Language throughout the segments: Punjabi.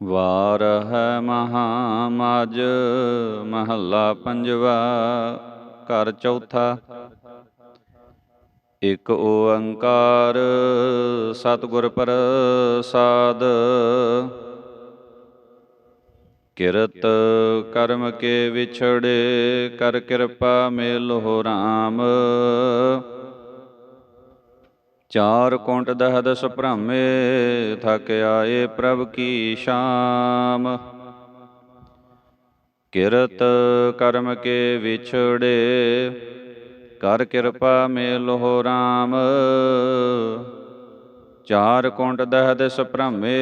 ਵਾਰ ਹੈ ਮਹਾ ਮਜ ਮਹੱਲਾ ਪੰਜਵਾ, ਘਰ ਚੌਥਾ। ਇਕ ਓੰਕਾਰ ਸਤਿਗੁਰ ਪ੍ਰਸਾਦ, ਕਿਰਤ ਕਰਮ ਕੇ ਵਿਛੜੇ, ਕਰ ਕਿਰਪਾ ਮੇਲੋ ਰਾਮ। ਚਾਰ ਕੁੰਟ ਦਹਦਸ ਭ੍ਰਮੇ, ਥਕ ਆਏ ਪ੍ਰਭ ਕੀ ਸ਼ਾਮ। ਕਿਰਤ ਕਰਮ ਕੇ ਵਿਛੜੇ, ਕਰ ਕਿਰਪਾ ਮੇਲੋ ਰਾਮ। ਚਾਰ ਕੁੰਟ ਦਹਦਸ ਭ੍ਰਮੇ,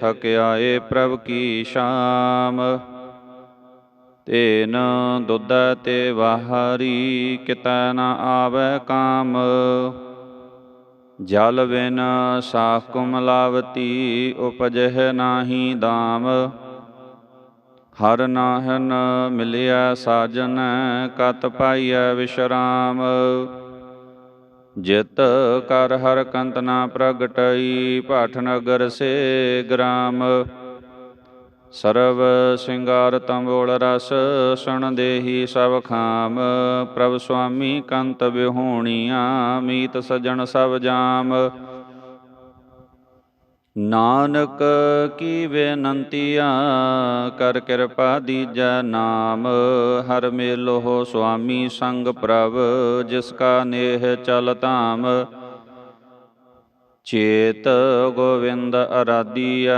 ਥਕ ਆਏ ਪ੍ਰਭ ਕੀ ਸ਼ਾਮ। ਤੇਨ ਦੁੱਧ ਤੇ ਵਾਹਰੀ, ਕਿਤੈ ਨ ਆਵੈ ਕਾਮ। ਜਲ ਬਿਨ ਸਾਖ ਕੁਮਲਾਵਤੀ ਉਪਜਹਿ ਨਾਹੀ ਦਾਮ। ਹਰ ਨਾਹਨ ਮਿਲਿਆ ਸਾਜਨ, ਕਤ ਪਾਈਐ ਵਿਸ਼ਰਾਮ। ਜਿਤ ਕਰ ਹਰ ਕੰਤਨਾ ਪ੍ਰਗਟਈ ਭਾਠ ਨਗਰ ਸੇ ਗ੍ਰਾਮ। ਸਰਵ ਸਿੰਗਾਰ ਤੰਬੋਲ ਰਸ, ਸੁਣ ਦੇਹੀ ਸਭ ਖਾਮ। ਪ੍ਰਭ ਸੁਆਮੀ ਕੰਤ ਬਿਹੋਣੀਆਂ ਮੀਤ ਸਜਣ ਸਭ ਜਾਮ। ਨਾਨਕ ਕੀ ਬੇਨੰਤੀਆਂ, ਕਰ ਕਿਰਪਾ ਦੀਜੈ ਨਾਮ। ਹਰ ਮੇਲੋ ਸੁਆਮੀ ਸੰਗ ਪ੍ਰਭ, ਜਿਸ ਕਾ ਨੇਹ ਚਲ ਧਾਮ। ਚੇਤ ਗੋਵਿੰਦ ਅਰਾਧੀਐ,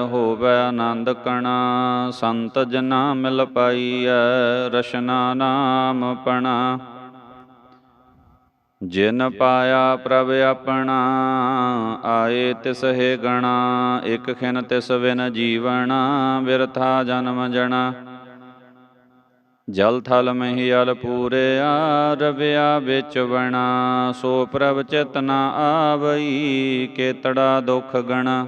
ਹੋਵੇ ਆਨੰਦ ਕਣਾ, ਸੰਤ ਜਨਾ ਮਿਲ ਪਾਈਐ ਰਸ਼ਨਾ ਨਾਮ ਪਣਾ। ਜਿਨ ਪਾਇਆ ਪ੍ਰਭ ਆਪਣਾ, ਆਏ ਤਿਸ ਹੈ ਗਣਾ, ਇਕ ਖਿਨ ਤਿਸ ਬਿਨ ਜੀਵਣਾ, ਬਿਰਥਾ ਜਨਮ ਜਣਾ। ਜਲ ਥਲ ਮਹੀਲ ਪੂਰਿਆ ਰਵਿਆ ਵਿੱਚ ਬਣਾ ਸੋ ਪ੍ਰਭ ਚਿਤ ਆਵਈ, ਕੇਤੜਾ ਦੁਖ ਗਣਾ।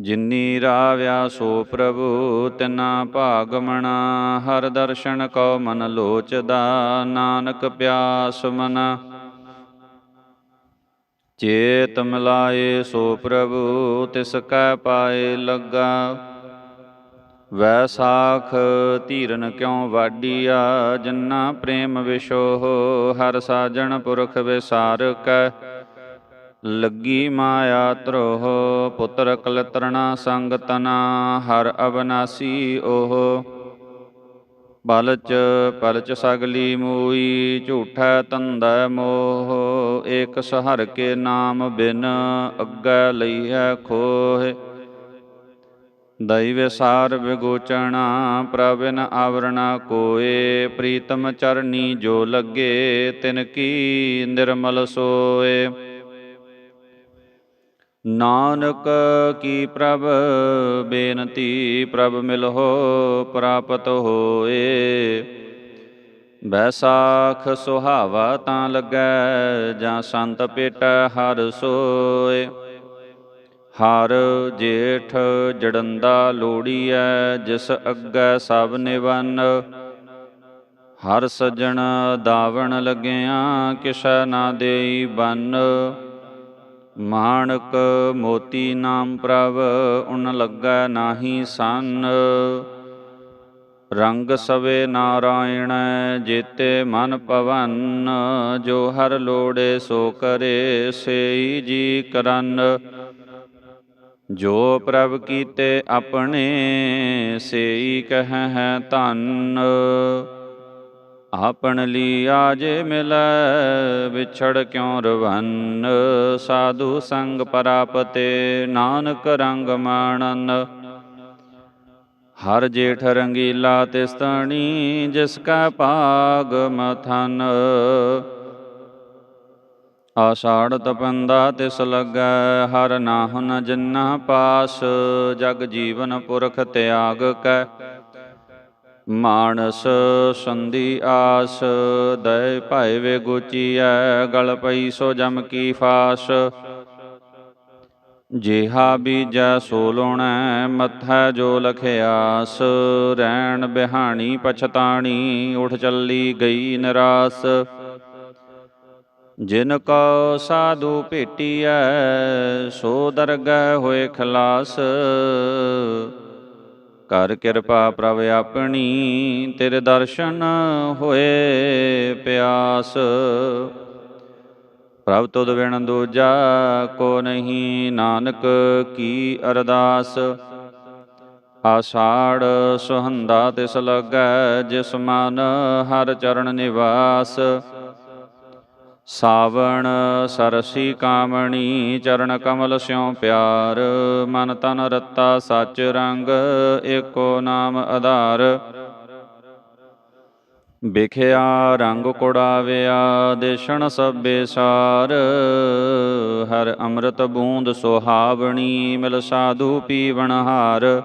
ਜਿਨੀ ਰਾਵਿਆ ਸੋ ਪ੍ਰਭੂ, ਤਿਨਾ ਭਾਗਮਣਾ ਹਰ ਦਰਸ਼ਨ ਕਉ ਮਨ ਲੋਚਦਾ, ਨਾਨਕ ਪਿਆਸ ਮਨਾ। ਚੇਤ ਮਿਲਾਏ ਸੋ ਪ੍ਰਭੂ, ਤਿਸ ਕੈ ਪਾਏ ਲੱਗਾ। ਵੈਸਾਖ ਧੀਰਨ ਕਿਉ ਵਾਡੀਆ ਜਿਨਾ ਪ੍ਰੇਮ ਵਿਸ਼ੋਹ ਹਰ ਸਾਜਣ ਪੁਰਖ ਵਿਸਾਰਕੈ ਲੱਗੀ ਮਾਇਆ ਤਰੋਹ ਪੁੱਤਰ ਕਲਤਰਣਾ ਸੰਗਤਨਾ ਹਰ ਅਬਨਾਸੀ ਓਹ ਬਲਚ ਪਲਚ ਸਗਲੀ ਮੂਈ, ਝੂਠੈ ਤੰਦੈ ਮੋਹ। ਏਕ ਸਹਰ ਕੇ ਨਾਮ ਬਿਨ ਅੱਗੇ ਲਈਐ ਖੋਹੇ। ਦਈ ਵਿਸਾਰ ਵਿਗੋਚਣਾ ਪ੍ਰਭਿਨ ਆਵਰਣਾ ਕੋਏ, ਪ੍ਰੀਤਮ ਚਰਨੀ ਜੋ ਲੱਗੇ, ਤਿਨ ਕੀ ਨਿਰਮਲ ਸੋਏ। ਨਾਨਕ ਕੀ ਪ੍ਰਭ, ਬੇਨਤੀ ਪ੍ਰਭ ਮਿਲਹੁ ਪ੍ਰਾਪਤ ਹੋਏ। ਬੈਸਾਖ ਸੁਹਾਵਾ ਤਾਂ ਲੱਗੈ, ਜਾਂ ਸੰਤ ਪੇਟ ਹਰ ਸੋਏ। ਹਰ ਜੇਠ ਜੜੰਦਾ ਲੋੜੀਐ, ਜਿਸ ਅੱਗੇ ਸਭ ਨਿਵਨ। ਹਰ ਸਜਣ ਦਾਵਣ ਲੱਗਿਆਂ ਕਿਸੈ ਨਾ ਦੇਈ ਬੰਨ। ਮਾਣਕ ਮੋਤੀ ਨਾਮ ਪ੍ਰਭ, ਉਨ ਲੱਗੈ ਨਾਹੀ ਸੰਨ। ਰੰਗ ਸਵੇ ਨਾਰਾਇਣ, ਜੇਤੇ ਮਨ ਪਵਨ। ਜੋ ਹਰ ਲੋੜੇ ਸੋ ਕਰੇ, ਸੇਈ ਜੀ ਕਰਨ। ਜੋ ਪ੍ਰਭ ਕੀਤੇ ਆਪਣੇ, ਸੇਈ ਕਹੈ ਹੈ ਧੰਨ। ਆਪਣ ਲੀ ਆਜੇ ਮਿਲੈ, ਵਿਛੜ ਕਿਉ ਰਵਨ? ਸਾਧੂ ਸੰਗ ਪਰਾਪਤੇ, ਨਾਨਕ ਰੰਗ ਮਾਣਨ। ਹਰ ਜੇਠ ਰੰਗੀਲਾ ਤਿਸ ਤਣੀ ਜਿਸ ਕਾ ਭਾਗ ਮਥਨ। ਆषाढ़ ਤਪੰਦਾ ਤਿਸ ਲੱਗੈ, ਹਰ ਨਾਹਨ ਜੰਨਾ ਪਾਸ, ਜਗ ਜੀਵਨ ਪੁਰਖ ਤਿਆਗ ਕੈ। ਮਾਨਸ ਸੰਧੀ ਆਸ, ਦਇ ਭਾਇ ਵੇ ਗੋਚੀਐ, ਗਲ ਪਈ ਸੋ ਜਮ ਕੀ ਫਾਸ। ਜਿਹਾ ਬੀਜੈ ਸੋ ਲੋਣੈ ਮਥੈ ਜੋ ਲਖਿਆਸ ਰਹਿਣ ਬਿਹਾਣੀ ਪਛਤਾਣੀ, ਉਠ ਚੱਲੀ ਗਈ ਨਿਰਾਸ। ਜਿਨ ਕੋ ਸਾਧੂ ਭੇਟੀਐ, ਸੋ ਦਰਗਹਿ ਹੋਏ ਖਲਾਸ। ਕਰ ਕਿਰਪਾ ਪ੍ਰਭ ਆਪਣੀ, ਤੇਰੇ ਦਰਸ਼ਨ ਹੋਏ ਪਿਆਸ। ਪ੍ਰਭ ਤੁਧ ਬਿਨ ਦੂਜਾ ਕੋ ਨਹੀਂ, ਨਾਨਕ ਕੀ ਅਰਦਾਸ। ਆਸਾੜ ਸੁਹੰਦਾ ਤਿਸ ਲੱਗੈ ਜਿਸ ਮਨ ਹਰ ਚਰਨ ਨਿਵਾਸ। ਸਾਵਣ ਸਰਸੀ ਕਾਮਣੀ, ਚਰਨ ਕਮਲ ਸਿਉ ਪਿਆਰ। ਮਨ ਤਨ ਰਤਾ ਸੱਚ ਰੰਗ, ਏਕੋ ਨਾਮ ਆਧਾਰ। ਵਿਖਿਆ ਰੰਗ ਕੁੜਾਵਿਆ, ਦੇਸ਼ਣ ਸਭੇ ਸਾਰ। ਹਰ ਅੰਮ੍ਰਿਤ ਬੂੰਦ ਸੁਹਾਵਣੀ, ਮਿਲ ਸਾਧੂ ਪੀਵਣ ਹਾਰ।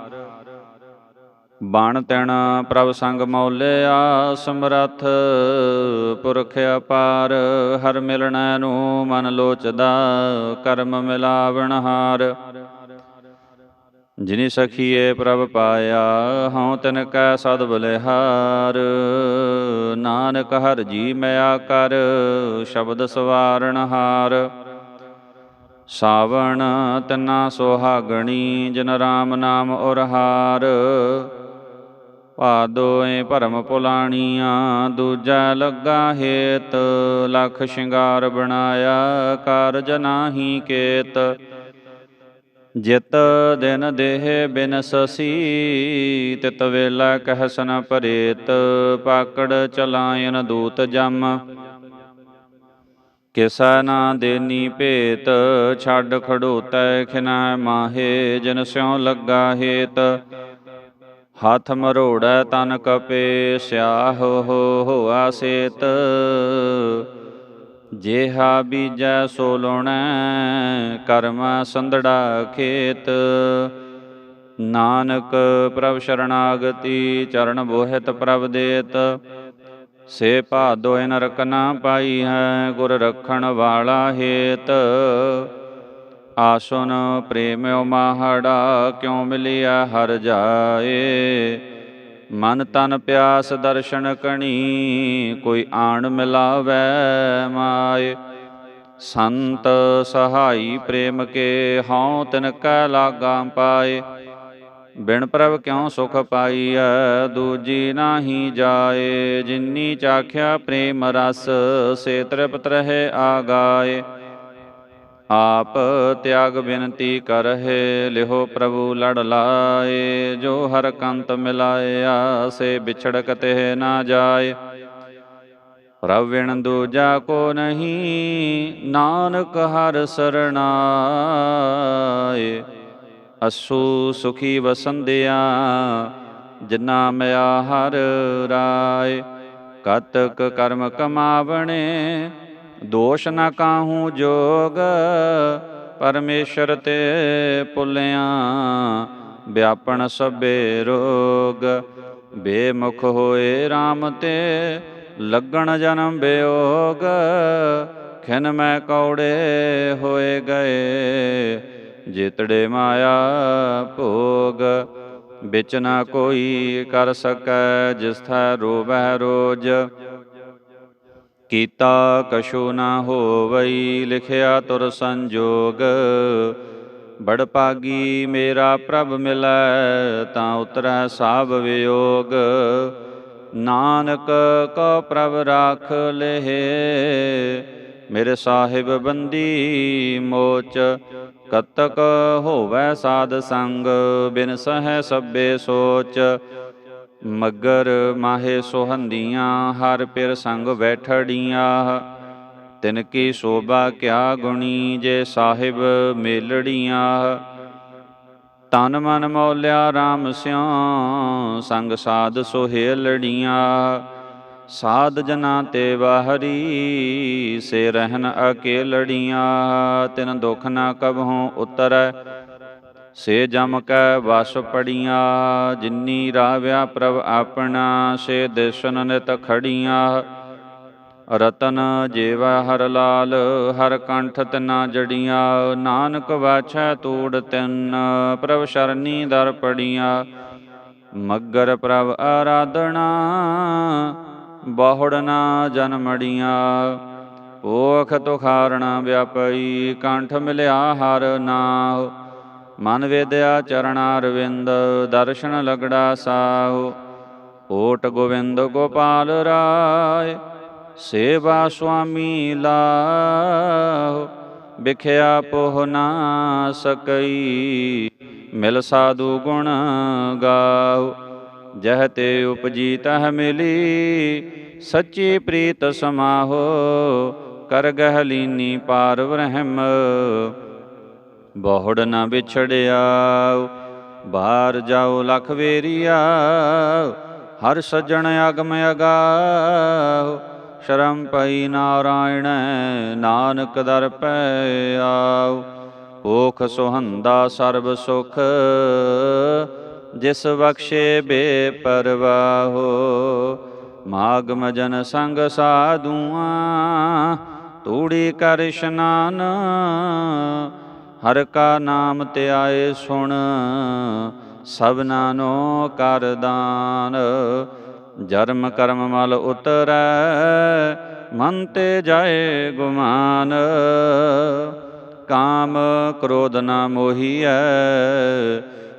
ਬਣ ਤਣ ਪ੍ਰਭ ਸੰਗ ਮੌਲਿਆ ਸਮਰੱਥ ਪੁਰਖ ਅਪਾਰ, ਹਰ ਮਿਲਣੈ ਨੂੰ ਮਨ ਲੋਚਦਾ, ਕਰਮ ਮਿਲਾਵਣ ਹਾਰ। ਜਿਨੀ ਸਖੀਏ ਪ੍ਰਭ ਪਾਇਆ, ਹਉ ਤਿਨ ਕੈ ਸਦ ਬਲਿਹਾਰ। ਨਾਨਕ ਹਰ ਜੀ ਮਿਆ ਕਰ, ਸ਼ਬਦ ਸਵਾਰਣ ਹਾਰ। ਸਾਵਣ ਤਨਾ ਸੋਹਾਗਣੀ, ਜਿਨ ਰਾਮ ਨਾਮ ਉਰਹਾਰ ਭਾਦੋਏ ਭਰਮ ਪੁਲਾਣੀਆਂ, ਦੂਜਾ ਲੱਗਾ ਹੇਤ, ਲਖ ਸ਼ਿੰਗਾਰ ਬਣਾਇਆ ਕਾਰਜ ਨਾਹੀ ਕੇਤ। ਜਿਤ ਦਿਨ ਦੇਹ ਬਿਨਸਸੀ ਤਿਤ ਵੇਲਾ ਕਹਿਸਨ ਪਰੇਤ, ਪਾਕੜ ਚਲਾਇਨ ਦੂਤ ਜਮ। ਕਿਸਾ ਨਾ ਦੇਨੀ ਭੇਤ, ਛੱਡ ਖੜੋਤੈ ਖਿਨਾ ਮਾਹੇ, ਜਿਨ ਸਿਉ ਲੱਗਾ ਹੇਤ। ਹੱਥ ਮਰੋੜੈ ਤਨ ਕਪੇ ਸਿਆਹ ਹੋ ਹੋਆ ਸੇਤ ਜੇਹਾ ਬੀਜੈ ਸੋ ਲੋਣੈ, ਕਰਮ ਸੰਧੜਾ ਖੇਤ। ਨਾਨਕ ਪ੍ਰਭ ਸ਼ਰਣਾਗਤੀ, ਚਰਨ ਬੋਹਿਤ ਪ੍ਰਭ ਦੇਤ। ਸੇ ਭਾਦੋਇ ਨਰਕ ਨਾ ਪਾਈ ਹੈ, ਗੁਰ ਰਖਣ ਵਾਲਾ ਹੇਤ। ਆਸੁਨ ਪ੍ਰੇਮਿਓ ਮਾਹੜਾ ਕਿਉ ਮਿਲਿਆ ਹਰ ਜਾਏ? ਮਨ ਤਨ ਪਿਆਸ ਦਰਸ਼ਨ ਕਣੀ, ਕੋਈ ਆਣ ਮਿਲਾਵੈ ਮਾਏ? ਸੰਤ ਸਹਾਈ ਪ੍ਰੇਮ ਕੇ ਹਉ ਤਿਨ ਕੈ ਲਾਗਾ ਪਾਏ? ਬਿਨ ਪ੍ਰਭ ਕਿਉ ਸੁਖ ਪਾਈਐ, ਦੂਜੀ ਨਾਹੀ ਜਾਏ? ਜਿਨੀ ਚਾਖਿਆ ਪ੍ਰੇਮ ਰਸ ਸੇ ਤ੍ਰਿਪਤ ਰਹੇ ਆਗਾਏ? ਆਪ ਤਿਆਗ ਬਿਨਤੀ ਕਰਹਿ, ਲਿਹੋ ਪ੍ਰਭੂ ਲੜ ਲਾਏ, ਜੋ ਹਰ ਕੰਤ ਮਿਲਾਇਆ ਸੇ ਵਿਛੜਕ ਤੇ ਨਾ ਜਾਏ। ਪ੍ਰਭ ਦੂਜਾ ਕੋ ਨਹੀਂ, ਨਾਨਕ ਹਰ ਸਰਣਾਏ। ਅਸੂ ਸੁਖੀ ਵਸੰਦਿਆ ਜਿਨਾ ਮਿਆ ਹਰ ਰਾਏ। ਕਤਕ ਕਰਮ ਕਮਾਵਣੇ ਦੋਸ਼ ਨਾ ਕਾਹੂ ਜੋਗ, ਪਰਮੇਸ਼ਰ ਤੇ ਪੁੱਲਿਆਂ, ਵਿਆਪਣ ਸਭੇ ਰੋਗ। ਬੇਮੁਖ ਹੋਏ RAM ਤੇ ਲੱਗਣ ਜਨਮ ਬਿਯੋਗ ਖਿਨ ਮੈਂ ਕੌੜੇ ਹੋਏ ਗਏ। ਜਿਤੜੇ ਮਾਇਆ ਭੋਗ, ਵਿੱਚ ਨਾ ਕੋਈ ਕਰ ਸਕੈ, ਜਿਸ ਥੈ ਰੋਵੈ ਰੋਜ। ਕੀਤਾ ਕਛੂ ਨਾ ਹੋਵਈ, ਲਿਖਿਆ ਤੁਰ ਸੰਜੋਗ। ਬੜ ਪਾਗੀ ਮੇਰਾ ਪ੍ਰਭ ਮਿਲੈ, ਤਾਂ ਉਤਰੈ ਸਾਭ ਵਿਯੋਗ। ਨਾਨਕ ਕੋ ਪ੍ਰਭ ਰਾਖ ਲਹਿ, ਮੇਰੇ ਸਾਹਿਬ ਬੰਦੀ ਮੋਚ। ਕਤਕ ਹੋਵੈ ਸਾਧ ਸੰਗ, ਬਿਨ ਸਹਿ ਸਭੇ ਸੋਚ। ਮਗਰ ਮਾਹੇ ਸੋਹੰਦੀਆਂ, ਹਰ ਪਿਰ ਸੰਗ ਬੈਠੜੀਆਂ। ਤਿਨ ਕੀ ਸੋਭਾ ਕਿਆ ਗੁਣੀ, ਜੇ ਸਾਹਿਬ ਮੇਲੜੀਆਂ। ਤਨ ਮਨ ਮੌਲਿਆ RAM ਸਿਉ, ਸੰਗ ਸਾਧ ਸੁਹੇਲੜੀਆਂ ਸਾਧ ਜਨਾ ਤੇ ਬਾਹਰੀ, ਸੇ ਰਹਿਨ ਅਕੇਲੜੀਆਂ। ਤਿਨ ਦੁਖ ਨਾ ਕਬਹੂ ਉਤਰੈ ਸੇ ਜਮ ਕੈ ਵਸ ਪੜੀਆਂ, ਜਿਨੀ ਰਾਵਿਆ ਪ੍ਰਭ ਆਪਣਾ, ਸੇ ਦਿਸ਼ਨ ਨਿਤ ਖੜੀਆਂ। ਰਤਨ ਜੀਵਾ ਹਰ ਲਾਲ, ਹਰ ਕੰਠ ਤਨਾ ਜੜੀਆਂ। ਨਾਨਕ ਵਾਛੈ ਤੂੜ ਤਿੰਨ, ਪ੍ਰਭ ਸ਼ਰਨੀ ਦਰ ਪੜੀਆਂ। ਮਗਰ ਪ੍ਰਭ ਆਰਾਧਣਾ ਬਹੁੜ ਨਾ ਜਨਮੜੀਆਂ। ਓਖ ਤੁਖਾਰਣਾ ਵਿਆਪਈ, ਕੰਠ ਮਿਲਿਆ ਹਰ ਨਾਉ। ਮਨ ਵੇਦਿਆ ਚਰਣਾ ਰਵਿੰਦ ਦਰਸ਼ਨ ਲਗੜਾ ਸਾਹੁ। ਓਟ ਗੋਵਿੰਦ ਗੋਪਾਲ ਰਾਏ, ਸੇਵਾ ਸੁਆਮੀ ਲਾਹੁ। ਵਿਖਿਆ ਪੋਹ ਨਾ ਸਕਈ, ਮਿਲ ਸਾਧੂ ਗੁਣ ਗਾਉ ਜਹ ਤੇ ਉਪਜੀ ਤਹ ਮਿਲੀ, ਸੱਚੀ ਪ੍ਰੀਤ ਸਮਾਹੋ। ਕਰ ਗਹਿ ਲੀਨੀ ਪਾਰ ਬ੍ਰਹਮ ਬਹੁੜ ਨਾ ਵਿਛੜਿਆ ਬਾਹਰ ਜਾਓ ਲਖ ਵੇਰੀਆ ਹਰ ਸੱਜਣ ਅਗਮ ਅਗਾਉ ਸ਼ਰਮ ਪਈ ਨਾਰਾਇਣ, ਨਾਨਕ ਦਰ ਪੈ ਆਉ ਓਖ ਸੁਹੰਦਾ ਸਰਬ ਸੁਖ, ਜਿਸ ਬਖਸ਼ੇ ਬੇਪਰਵਾਹੋ। ਮਾਗ ਮਜਨ ਸੰਗ ਸਾਧੂਆਂ, ਤੂੜੀ ਕਰ ਇਸ਼ਨਾਨ ਹਰ ਕਾ ਨਾਮ ਧਿਆਏ ਸੁਣ ਸਭਨਾ ਨੋ ਕਰ ਦਾਨ। ਜਰਮ ਕਰਮ ਮਲ ਉਤਰੈ, ਮਨ ਤੇ ਜਾਏ ਗੁਮਾਨ। ਕਾਮ ਕ੍ਰੋਧ ਨਾ ਮੋਹੀਐ,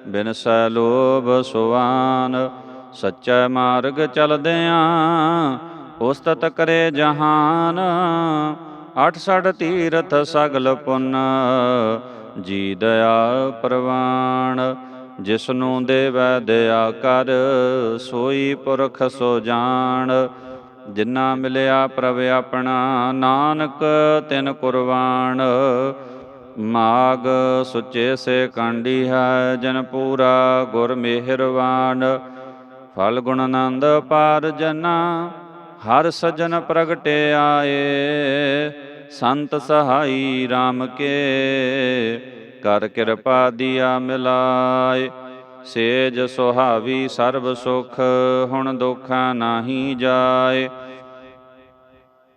ਬਿਨ ਸੈ ਲੋਭ ਸੁਵਾਨ ਸੱਚਾ ਮਾਰਗ ਚਲਦਿਆਂ ਉਸਤਤ ਕਰੇ ਜਹਾਨ। ਅਠ ਸੜ ਤੀਰਥ ਸਗਲ ਪੁੰਨ ਜੀ ਦਇਆ ਪ੍ਰਵਾਨ ਜਿਸ ਨੂੰ ਦੇਵੈ ਦਇਆ ਕਰ, ਸੋਈ ਪੁਰਖ ਸੋ ਜਾਣ। ਜਿਨਾ ਮਿਲਿਆ ਪ੍ਰਭ ਆਪਣਾ, ਨਾਨਕ ਤਿਨ ਕੁਰਬਾਨ। ਮਾਗ ਸੁਚੇ ਸੇ ਕਾਂਡੀ ਹੈ, ਜਨ ਪੂਰਾ ਗੁਰ ਮਿਹਰਵਾਨ। ਫਲ ਗੁਣ ਆਨੰਦ ਪਾਰ ਜਨਾ, ਹਰ ਸਜਨ ਪ੍ਰਗਟੇ ਆਏ ਸੰਤ ਸਹਾਈ RAM ਕੇ, ਕਰ ਕਿਰਪਾ ਦਿਆ ਮਿਲਾਏ। ਸੇਜ ਸੁਹਾਵੀ ਸਰਬ ਸੁਖ, ਹੁਣ ਦੁਖਾਂ ਨਾਹੀ ਜਾਏ।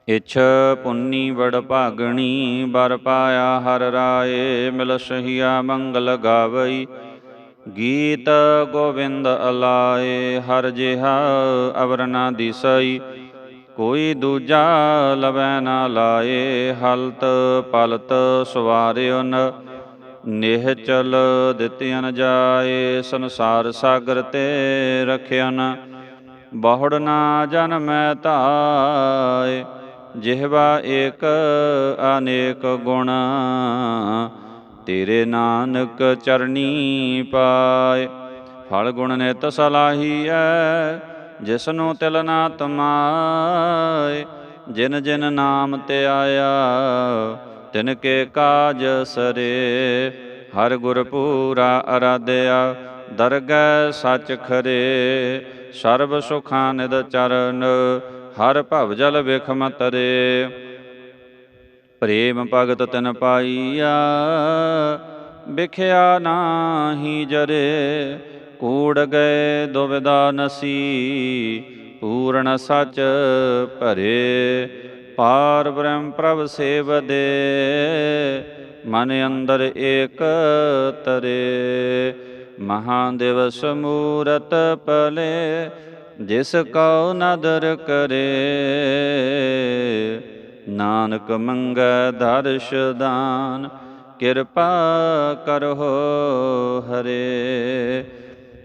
ਇਛ ਪੁੰਨੀ ਵੜ ਭਾਗਣੀ, ਬਰ ਪਾਇਆ ਹਰ ਰਾਏ। ਮਿਲ ਸਹੀਆ ਮੰਗਲ ਗਾਵਈ, ਗੀਤ ਗੋਬਿੰਦ ਅਲਾਏ। ਹਰ ਜਿਹਾ ਅਵਰ ਨਾ ਦਿਸਈ ਕੋਈ ਦੂਜਾ ਲਵੈ ਨਾ ਲਾਏ ਹਲਤ ਪਲਤ ਸਵਾਰਿਉਨ ਨਿਹਚਲ ਦਿੱਤਿਆਨ ਜਾਏ ਸੰਸਾਰ ਸਾਗਰ ਤੇ ਰਖਿਆਨ ਬਹੁੜ ਨਾ ਜਨਮੈ ਧਾਏ, ਜਿਹਵਾ ਏਕ ਅਨੇਕ ਗੁਣ। ਤੇਰੇ ਨਾਨਕ ਚਰਣੀ ਪਾਏ, ਫਲ ਗੁਣ ਨੇ ਨਿਤ ਸਲਾਹੀਐ ਜਿਸਨੂੰ ਤਿਲ ਨਾ ਤਮਾਏ, ਜਿਨ ਜਿਨ ਨਾਮ ਤੇ ਆਇਆ, ਤਿਨ ਕੇ ਕਾਜ ਸਰੇ। ਹਰ ਗੁਰ ਪੂਰਾ ਅਰਾਧਿਆ, ਦਰਗਹਿ ਸੱਚ ਖਰੇ। ਸਰਬ ਸੁਖਾਂ ਨਿਦ ਚਰਨ, ਹਰ ਭਵ ਜਲ ਵਿਖਮ ਤਰੇ ਪ੍ਰੇਮ ਭਗਤ ਤਨ ਪਾਈਆ, ਵਿਖਿਆ ਨਾਹੀ ਜਰੇ। ਕੂੜ ਗਏ ਦੁਬਿਦਾ ਨਸੀ, ਪੂਰਨ ਸਚ ਭਰੇ। ਪਾਰ ਬ੍ਰਹਮ ਪ੍ਰਭ ਸੇਵਦੇ, ਮਨ ਅੰਦਰ ਏਕ ਤਰੇ। ਮਹਾ ਦਿਵਸ ਮੂਰਤ ਪਲੇ ਜਿਸ ਕਉ ਨਦਰ ਕਰੇ। ਨਾਨਕ ਮੰਗੈ ਦਰਸ਼ ਦਾਨ, ਕਿਰਪਾ ਕਰੋ ਹਰੇ।